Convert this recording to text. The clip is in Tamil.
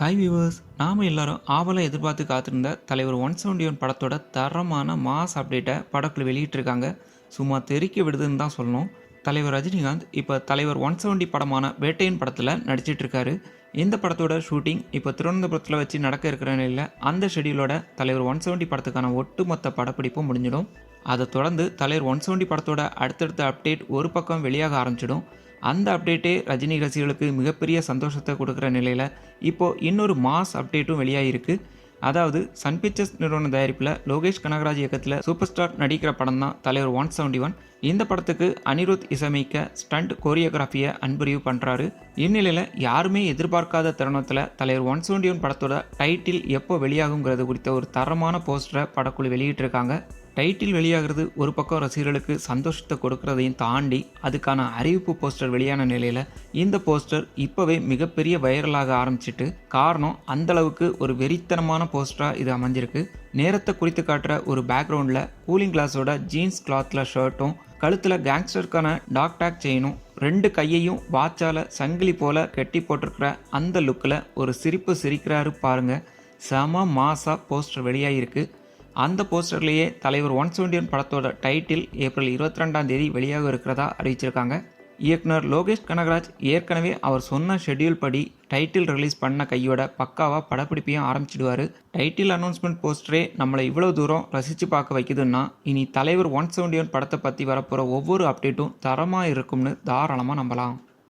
ஹாய் வியூவர்ஸ் நாம் எல்லாரும் ஆவலாக எதிர்பார்த்து காத்திருந்த தலைவர் ஒன் செவன்டி ஒன் படத்தோட தரமான மாஸ் அப்டேட்டை படக்குழு வெளியிட்டிருக்காங்க. சும்மா தெறிக்க விடுதுன்னு தான் சொல்லணும். தலைவர் ரஜினிகாந்த் இப்போ தலைவர் ஒன் செவன்டி படமான வேட்டையன் படத்தில் நடிச்சிட்ருக்காரு. இந்த படத்தோட ஷூட்டிங் இப்போ திருவனந்தபுரத்தில் வச்சு நடக்க இருக்கிற நிலையில் அந்த ஷெடியூலோட தலைவர் ஒன் செவன்டி படத்துக்கான ஒட்டுமொத்த படப்பிடிப்பும் முடிஞ்சிடும். அதை தொடர்ந்து தலைவர் ஒன் செவன்டி படத்தோட அடுத்தடுத்த அப்டேட் ஒரு பக்கம் வெளியாக ஆரம்பிச்சிடும். அந்த அப்டேட்டே ரஜினி ரசிகர்களுக்கு மிகப்பெரிய சந்தோஷத்தை கொடுக்குற நிலையில் இப்போது இன்னொரு மாஸ் அப்டேட்டும் வெளியாகிருக்கு அதாவது சன் பிக்சர்ஸ் நிறுவன தயாரிப்பில் லோகேஷ் கனகராஜ் இயக்கத்தில் சூப்பர் ஸ்டார் நடிக்கிற படம் தான் தலைவர் ஒன் செவன்டி ஒன். இந்த படத்துக்கு அனிருத் இசையமைக்க ஸ்டண்ட் கோரியோகிராஃபியை அன்பறிவு பண்ணுறாரு இந்நிலையில் யாருமே எதிர்பார்க்காத தருணத்தில் தலைவர் ஒன் செவன்டி ஒன் படத்தோட டைட்டில் எப்போ வெளியாகுங்கிறது குறித்த ஒரு தரமான போஸ்டரை படக்குழு வெளியிட்டிருக்காங்க. டைட்டில் வெளியாகிறது ஒரு பக்கம் ரசிகர்களுக்கு சந்தோஷத்தை கொடுக்கறதையும் தாண்டி அதுக்கான அறிவிப்பு போஸ்டர் வெளியான நிலையில் இந்த போஸ்டர் இப்போவே மிகப்பெரிய வைரலாக ஆரம்பிச்சிட்டு காரணம் அந்த அளவுக்கு ஒரு வெறித்தனமான போஸ்டராக இது அமைஞ்சிருக்கு. நேரத்தை குறித்து காட்டுற ஒரு பேக்ரவுண்டில் கூலிங் கிளாஸோட ஜீன்ஸ் கிளாத்தில் ஷர்ட்டும் கழுத்தில் கேங்ஸ்டருக்கான டாக் டாக் செயினும் ரெண்டு கையையும் வாட்சால சங்கிலி போல கெட்டி போட்டிருக்கிற அந்த லுக்கில் ஒரு சிரிப்பு சிரிக்கிறாரு பாருங்கள் செம மாசாக போஸ்டர் வெளியாகிருக்கு அந்த போஸ்டர்லேயே தலைவர் ஒன் செவன்டி ஒன் படத்தோட டைட்டில் ஏப்ரல் இருபத்தி ரெண்டாம் தேதி வெளியாக இருக்கிறதா அறிவிச்சிருக்காங்க. இயக்குனர் லோகேஷ் கனகராஜ் ஏற்கனவே அவர் சொன்ன ஷெட்யூல் படி டைட்டில் ரிலீஸ் பண்ண கையோட பக்காவாக படப்பிடிப்பையும் ஆரம்பிச்சிடுவார். டைட்டில் அனௌன்ஸ்மெண்ட் போஸ்டரே நம்மளை இவ்வளோ தூரம் ரசித்து பார்க்க வைக்குதுன்னா இனி தலைவர் ஒன் செவன்டி ஒன் படத்தை பற்றி வரப்போகிற ஒவ்வொரு அப்டேட்டும் தரமாக இருக்கும்னு தாராளமாக நம்பலாம்.